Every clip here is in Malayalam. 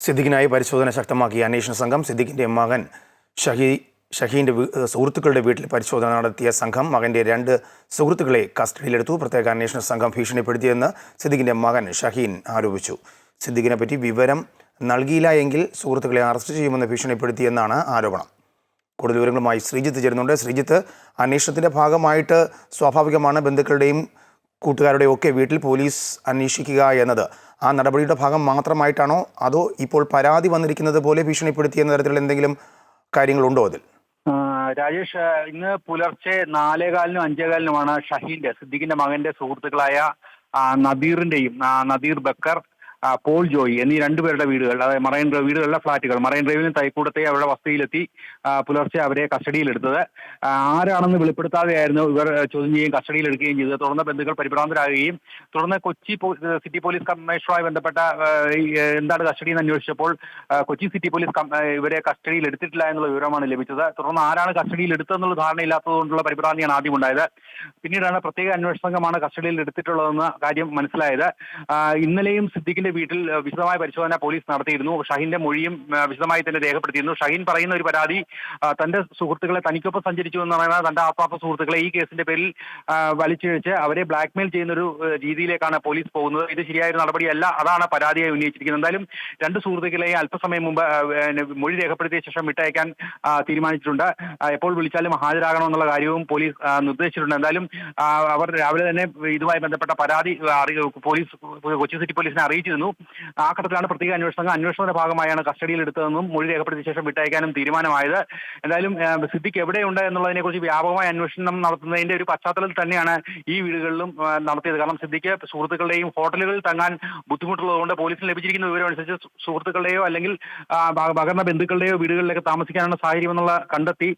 സിദ്ദിഖിനായി പരിശോധന ശക്തമാക്കിയ അന്വേഷണ സംഘം സിദ്ദിഖിന്റെ മകൻ ഷഹീ ഷഹീന്റെ സുഹൃത്തുക്കളുടെ വീട്ടിൽ പരിശോധന നടത്തിയ സംഘം മകന്റെ രണ്ട് സുഹൃത്തുക്കളെ കസ്റ്റഡിയിലെടുത്തു. പ്രത്യേക അന്വേഷണ സംഘം ഭീഷണിപ്പെടുത്തിയെന്ന് സിദ്ദിഖിന്റെ മകൻ ഷഹീൻ ആരോപിച്ചു. സിദ്ദിഖിനെ പറ്റി വിവരം നൽകിയില്ല എങ്കിൽ സുഹൃത്തുക്കളെ അറസ്റ്റ് ചെയ്യുമെന്ന് ഭീഷണിപ്പെടുത്തിയെന്നാണ് ആരോപണം. കൂടുതൽ വിവരങ്ങളുമായി ശ്രീജിത്ത് ചേരുന്നുണ്ട്. ശ്രീജിത്ത് അന്വേഷണത്തിന്റെ ഭാഗമായിട്ട് സ്വാഭാവികമാണ് ബന്ധുക്കളുടെയും കൂട്ടുകാരുടെയും ഒക്കെ വീട്ടിൽ പോലീസ് അന്വേഷിക്കുക എന്നത് ആ നടപടിയുടെ ഭാഗം മാത്രമായിട്ടാണോ? അതോ ഇപ്പോൾ പരാതി വന്നിരിക്കുന്നത് പോലെ ഭീഷണിപ്പെടുത്തിയ തരത്തിലുള്ള എന്തെങ്കിലും കാര്യങ്ങളുണ്ടോ അതിൽ? രാജേഷ് ഇന്ന് പുലർച്ചെ നാലേകാലിനും അഞ്ചേകാലിനുമാണ് ഷഹീന്റെ സിദ്ദിഖിന്റെ മകന്റെ സുഹൃത്തുക്കളായ നദീറിന്റെയും നദീർ ബക്കർ പോൾ ജോയി എന്നീ രണ്ടുപേരുടെ വീടുകൾ അതായത് മറൈൻ ഡ്രൈവ് വീടുകളിലെ ഫ്ളാറ്റുകൾ മറൈൻ ഡ്രൈവിലും തൈക്കൂടത്തെ അവരുടെ വസതിയിലെത്തി പുലർച്ചെ അവരെ കസ്റ്റഡിയിലെടുത്തത് ആരാണെന്ന് വെളിപ്പെടുത്താതെയായിരുന്നു ഇവർ ചോദ്യം ചെയ്യുകയും കസ്റ്റഡിയിലെടുക്കുകയും ചെയ്തത്. തുടർന്ന് ബന്ധുക്കൾ പരിഭ്രാന്തരാകുകയും തുടർന്ന് കൊച്ചി സിറ്റി പോലീസ് കമ്മീഷണറുമായി ബന്ധപ്പെട്ട എന്താണ് കസ്റ്റഡി എന്ന് അന്വേഷിച്ചപ്പോൾ കൊച്ചി സിറ്റി പോലീസ് ഇവരെ കസ്റ്റഡിയിൽ എടുത്തിട്ടില്ല എന്നുള്ള വിവരമാണ് ലഭിച്ചത്. തുടർന്ന് ആരാണ് കസ്റ്റഡിയിൽ എടുത്തതെന്നുള്ള ധാരണയില്ലാത്തതുകൊണ്ടുള്ള പരിഭ്രാന്തിയാണ് ആദ്യം ഉണ്ടായത്. പിന്നീടാണ് പ്രത്യേക അന്വേഷണ സംഘമാണ് കസ്റ്റഡിയിൽ എടുത്തിട്ടുള്ളതെന്ന കാര്യം മനസ്സിലായത്. ഇന്നലെയും സിദ്ദിഖിന്റെ വീട്ടിൽ ആ, വിശദമായ പരിശോധന പോലീസ് നടത്തിയിരുന്നു. ഷഹീന്റെ മൊഴിയും വിശദമായി തന്നെ രേഖപ്പെടുത്തിയിരുന്നു. ഷഹീൻ പറയുന്ന ഒരു പരാതി തന്റെ സുഹൃത്തുക്കളെ തനിക്കൊപ്പം സഞ്ചരിച്ചു എന്ന് പറയുന്ന തന്റെ ആപ്പാപ്പ സുഹൃത്തുക്കളെ ഈ കേസിന്റെ പേരിൽ വലിച്ചിഴച്ച് അവരെ ബ്ലാക്ക്മെയിൽ ചെയ്യുന്ന ഒരു രീതിയിലേക്കാണ് പോലീസ് പോകുന്നത്. ഇത് ശരിയായ ഒരു നടപടിയല്ല അതാണ് പരാതിയായി ഉന്നയിച്ചിരിക്കുന്നത്. എന്തായാലും രണ്ട് സുഹൃത്തുക്കളെ അല്പസമയം മുമ്പ് മൊഴി രേഖപ്പെടുത്തിയ ശേഷം വിട്ടയക്കാൻ തീരുമാനിച്ചിട്ടുണ്ട്. എപ്പോൾ വിളിച്ചാലും ഹാജരാകണമെന്നുള്ള കാര്യവും പോലീസ് നിർദ്ദേശിച്ചിട്ടുണ്ട്. എന്തായാലും അവർ രാവിലെ തന്നെ ഇതുമായി ബന്ധപ്പെട്ട പരാതി പോലീസ് കൊച്ചി സിറ്റി പോലീസിനെ അറിയിച്ചിരുന്നു ആ ഘട്ടത്തിലാണ് പ്രത്യേക അന്വേഷണ സംഘം അന്വേഷണത്തിന്റെ ഭാഗമായാണ് കസ്റ്റഡിയിൽ എടുത്തതെന്നും മൊഴി രേഖപ്പെടുത്തിയ ശേഷം വിട്ടയക്കാനും തീരുമാനമായത്. എന്തായാലും സിദ്ദിഖ് എവിടെയുണ്ട് എന്നുള്ളതിനെ കുറിച്ച് വ്യാപകമായ അന്വേഷണം നടത്തുന്നതിന്റെ ഒരു പശ്ചാത്തലത്തിൽ തന്നെയാണ് ഈ വീടുകളിലും നടത്തിയത്. കാരണം സിദ്ദിഖ് സുഹൃത്തുക്കളുടെയും ഹോട്ടലുകളിൽ തങ്ങാൻ ബുദ്ധിമുട്ടുള്ളതുകൊണ്ട് പോലീസിന് ലഭിച്ചിരിക്കുന്ന വിവരം അനുസരിച്ച് സുഹൃത്തുക്കളുടെയോ അല്ലെങ്കിൽ പകർന്ന ബന്ധുക്കളുടെയോ വീടുകളിലൊക്കെ താമസിക്കാനുള്ള സാഹചര്യം എന്നുള്ള കണ്ടെത്തി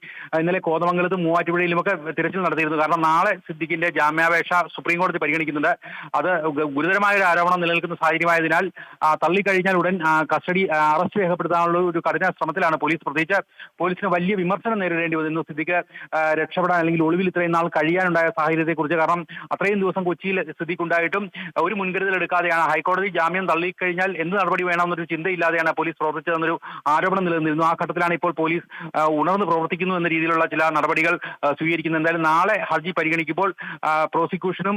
ഇന്നലെ കോതമംഗലത്തും മൂവാറ്റുപുഴയിലുമൊക്കെ തിരച്ചിൽ നടത്തിയിരുന്നു. കാരണം നാളെ സിദ്ദിഖിന്റെ ജാമ്യാപേക്ഷ സുപ്രീം കോടതി പരിഗണിക്കുന്നുണ്ട്. അത് ഗുരുതരമായ ഒരു ആരോപണം നിലനിൽക്കുന്ന സാഹചര്യമായതിനാൽ ആ, തള്ളിക്കഴിഞ്ഞാൽ ഉടൻ കസ്റ്റഡി അറസ്റ്റ് രേഖപ്പെടുത്താനുള്ള ഒരു കഠിന ശ്രമത്തിലാണ് പോലീസ് പ്രത്യേകിച്ച് പോലീസിന് വലിയ വിമർശനം നേരിടേണ്ടി വന്നിരുന്നു. സ്ഥിതിക്ക് രക്ഷപ്പെടാൻ അല്ലെങ്കിൽ ഒളിവിൽ ഇത്രയും നാൾ കഴിയാനുണ്ടായ സാഹചര്യത്തെക്കുറിച്ച്. കാരണം അത്രയും ദിവസം കൊച്ചിയിൽ സ്ഥിതിക്ക് ഉണ്ടായിട്ടും ഒരു മുൻകരുതൽ എടുക്കാതെയാണ് ഹൈക്കോടതി ജാമ്യം തള്ളിക്കഴിഞ്ഞാൽ എന്ത് നടപടി വേണമെന്നൊരു ചിന്തയില്ലാതെയാണ് പോലീസ് പ്രവർത്തിച്ചതെന്നൊരു ആരോപണം നിലനിന്നിരുന്നു. ആ ഘട്ടത്തിലാണ് ഇപ്പോൾ പോലീസ് ഉണർന്ന് പ്രവർത്തിക്കുന്നു എന്ന രീതിയിലുള്ള ചില നടപടികൾ സ്വീകരിക്കുന്നത്. എന്തായാലും നാളെ ഹർജി പരിഗണിക്കുമ്പോൾ പ്രോസിക്യൂഷനും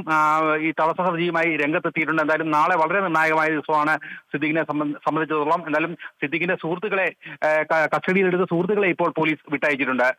ഈ തടസ്സ ഹർജിയുമായി രംഗത്തെത്തിയിട്ടുണ്ട്. എന്തായാലും നാളെ വളരെ നിർണായകമായ ദിവസമാണ് സിദ്ദീഖിനെ സംബന്ധ- സംബന്ധിച്ചിടത്തോളം. എന്നാലും സിദ്ദീഖിന്റെ സുഹൃത്തുക്കളെ കസ്റ്റഡിയിലെടുത്ത സുഹൃത്തുക്കളെ ഇപ്പോൾ പോലീസ് വിട്ടയച്ചിട്ടുണ്ട്.